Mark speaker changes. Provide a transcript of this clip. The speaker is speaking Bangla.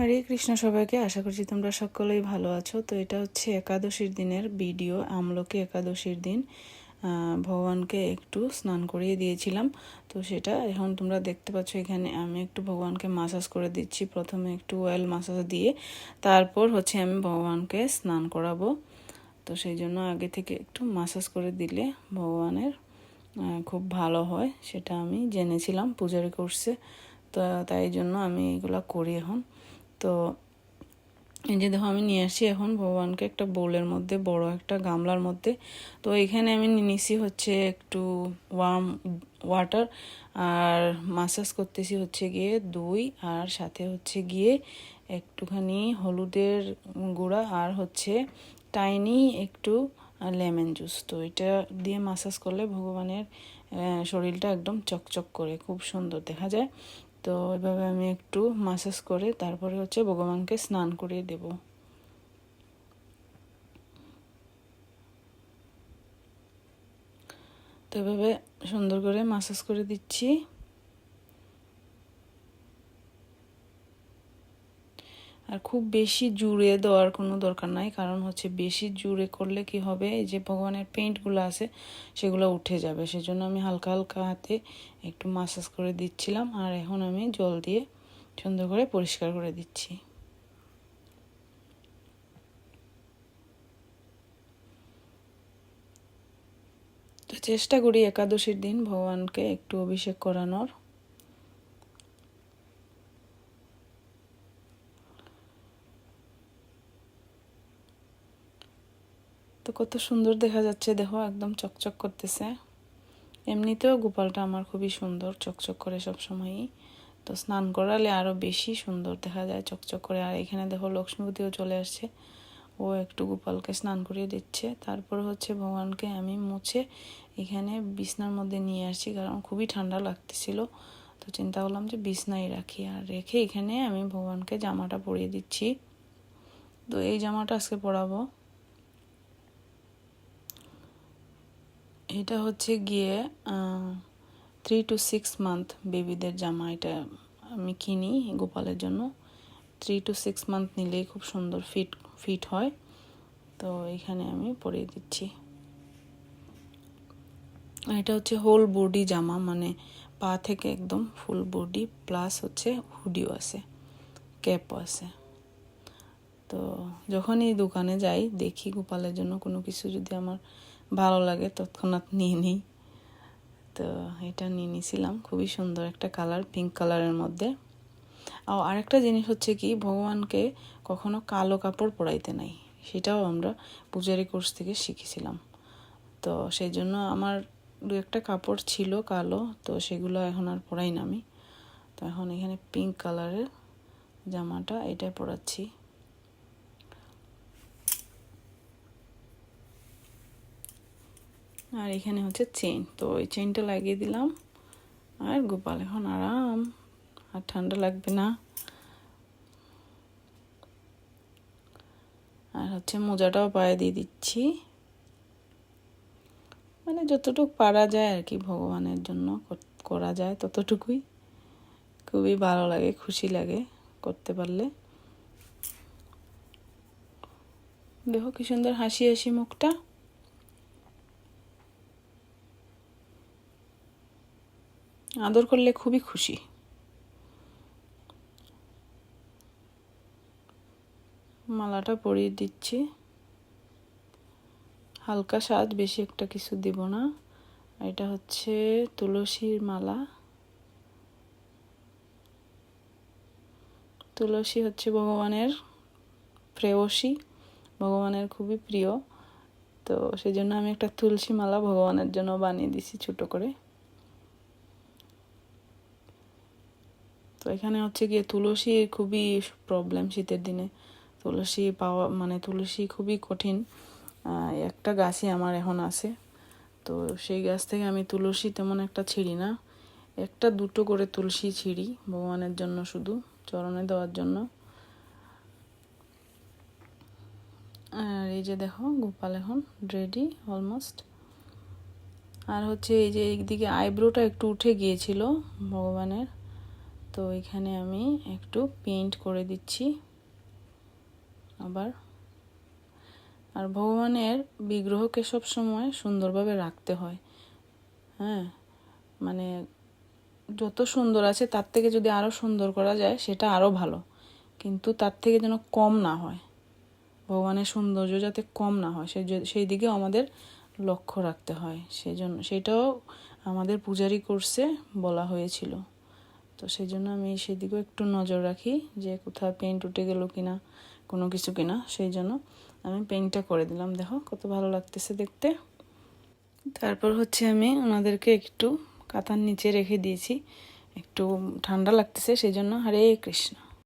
Speaker 1: হরে কৃষ্ণ সবাইকে, আশা করছি তোমরা সকলেই ভালো আছো। তো এটা হচ্ছে একাদশীর দিনের ভিডিও, আমলকি একাদশীর দিন। ভগবানকে একটু স্নান করিয়ে দিয়েছিলাম। তো সেটা এখন তোমরা দেখতে পাচ্ছ এখানে, আমি একটু ভগবানকে মাসাজ করে দিচ্ছি। প্রথমে একটু অয়েল মাসাজ দিয়ে, তারপর হচ্ছে আমি ভগবানকে স্নান করাবো। তো সেই জন্য আগে থেকে একটু মাসাজ করে দিলে ভগবানের খুব ভালো হয়, সেটা আমি জেনেছিলাম, পূজারি করছে তো তাই জন্য আমি এগুলো করি এখন। তো এই যে দেখো আমি নিয়ে আসি এখন ভগবানকে একটা বোলের মধ্যে, বড় একটা গামলার মধ্যে। তো এখানে আমি নিয়ে নিছি হচ্ছে একটু ওয়ার্ম ওয়াটার আর মাসাজ করতেছি হচ্ছে গিয়ে দই আর সাথে হচ্ছে গিয়ে একটুখানি হলুদের গুঁড়া আর হচ্ছে টাইনি একটু লেমন জুস তো এটা দিয়ে মাসাজ করলে ভগবানের শরীরটা একদম চকচক করে, খুব সুন্দর দেখা যায়। তো এভাবে আমি একটু মাসাজ করে তারপরে হচ্ছে ভগবানকে স্নান করিয়ে দেব। তো এভাবে সুন্দর করে মাসাজ করে দিচ্ছি। আর খুব বেশি জুড়ে দেওয়ার কোনো দরকার নাই, কারণ হচ্ছে বেশি জুড়ে করলে কি হবে, এই যে ভগবানের পেইন্টগুলো আছে, সেগুলো উঠে যাবে। সেজন্য আমি হালকা হালকা হাতে একটু মাসাজ করে দিচ্ছিলাম, আর এখন আমি জল দিয়ে সুন্দর করে পরিষ্কার করে দিচ্ছি। তো চেষ্টা করি একাদশীর দিন ভগবানকে একটু অভিষেক করানোর। তো কত সুন্দর দেখা যাচ্ছে, দেখো একদম চকচক করতেছে। এমনিতেও গোপালটা আমার খুবই সুন্দর, চকচক করে সব সময়ই। তো স্নান করালে আরও বেশি সুন্দর দেখা যায় চকচক করে। আর এখানে দেখো লক্ষ্মীপতিও চলে আসছে। ও একটু গোপালকে স্নান করিয়ে দিচ্ছে। তারপর হচ্ছে ভগবানকে আমি মুছে এখানে বিছনার মধ্যে নিয়ে আসছি, কারণ খুবই ঠান্ডা লাগতেছিল। তো চিন্তা করলাম যে বিছনাই রাখি। আর রেখে এখানে আমি ভগবানকে জামাটা পরিয়ে দিচ্ছি। তো এই জামাটা আজকে পরাবো। এটা হচ্ছে গিয়ে থ্রি টু সিক্স মান্থ বেবিদের জামা এটা আমি কিনি গোপালের জন্য। থ্রি টু সিক্স মান্থ নিলেই খুব সুন্দর ফিট ফিট হয়। তো এখানে আমি পরিয়ে দিচ্ছি। এটা হচ্ছে হোল বডি জামা মানে পা থেকে একদম ফুল বডি প্লাস হচ্ছে হুডিও আছে ক্যাপও আছে। তো যখনই দোকানে যাই, দেখি গোপালের জন্য কোনো কিছু যদি আমার ভালো লাগে, তৎক্ষণাৎ নিয়ে নিই। তো এটা নিয়ে নিয়েছিলাম খুবই সুন্দর একটা কালার পিঙ্ক কালারের মধ্যে। আর আরেকটা জিনিস হচ্ছে কি, ভগবানকে কখনো কালো কাপড় পরাইতে নাই। সেটাও আমরা পূজারি কোর্স থেকে শিখেছিলাম। তো সেই জন্য আমার দু একটা কাপড় ছিল কালো, তো সেগুলো এখন আর পরাই না আমি। তো এখন এখানে পিঙ্ক কালারের জামাটা এটাই পরাচ্ছি। আর এখানে হচ্ছে চেন তো ওই চেনটা লাগিয়ে দিলাম। আর গোপাল, এখন আরাম। আর ঠান্ডা লাগবে না। আর হচ্ছে মোজাটাও পায়ে দিয়ে দিচ্ছি। মানে যতটুকু পারা যায় আর কি ভগবানের জন্য করা যায় ততটুকুই। খুবই ভালো লাগে, খুশি লাগে করতে পারলে। দেখো কি সুন্দর হাসি হাসি মুখটা। আদর করলে খুবই খুশি। মালাটা পরিয়ে দিচ্ছি। হালকা স্বাদ, বেশি একটা কিছু দিব না। এটা হচ্ছে তুলসীর মালা। তুলসী হচ্ছে ভগবানের প্রেয়সী, ভগবানের খুবই প্রিয়। তো সেই জন্য আমি একটা তুলসী মালা ভগবানের জন্য বানিয়ে দিছি ছোট করে। এখানে হচ্ছে গিয়ে তুলসী খুবই প্রবলেম শীতের দিনে। তুলসী পাওয়া মানে তুলসী খুবই কঠিন। একটা গাছই আমার এখন আছে। তো সেই গাছ থেকে আমি তুলসী তেমন একটা ছিঁড়ি না। একটা দুটো করে তুলসী ছিঁড়ি ভগবানের জন্য শুধু, চরণে দেওয়ার জন্য। আর এই যে দেখো, গোপাল এখন রেডি অলমোস্ট আর হচ্ছে এই যে এইদিকে আইব্রোটা একটু উঠে গিয়েছিল ভগবানের। তো এখানে আমি একটু পেইন্ট করে দিচ্ছি। আবার, আর ভগবানের বিগ্রহকে সব সময় সুন্দরভাবে রাখতে হয়। হ্যাঁ মানে যত সুন্দর আছে তার থেকে যদি আরও সুন্দর করা যায় সেটা আরও ভালো। কিন্তু তার থেকে যেন কম না হয়। ভগবানের সৌন্দর্য যাতে কম না হয় সেই সেই দিকেও আমাদের লক্ষ্য রাখতে হয়। সেই জন্য সেটাও আমাদের পূজারি কোর্সে বলা হয়েছিল। তো সেই জন্য আমি সেদিকেও একটু নজর রাখি যে কোথাও পেন্ট উঠে গেল কিনা, কোনো কিছু কিনা। সেই জন্য আমি পেন্টটা করে দিলাম। দেখো, কত ভালো লাগতেছে দেখতে। তারপর হচ্ছে আমি ওনাদেরকে একটু কাতার নিচে রেখে দিয়েছি। একটু ঠান্ডা লাগতেছে, সেই জন্য হরে কৃষ্ণ।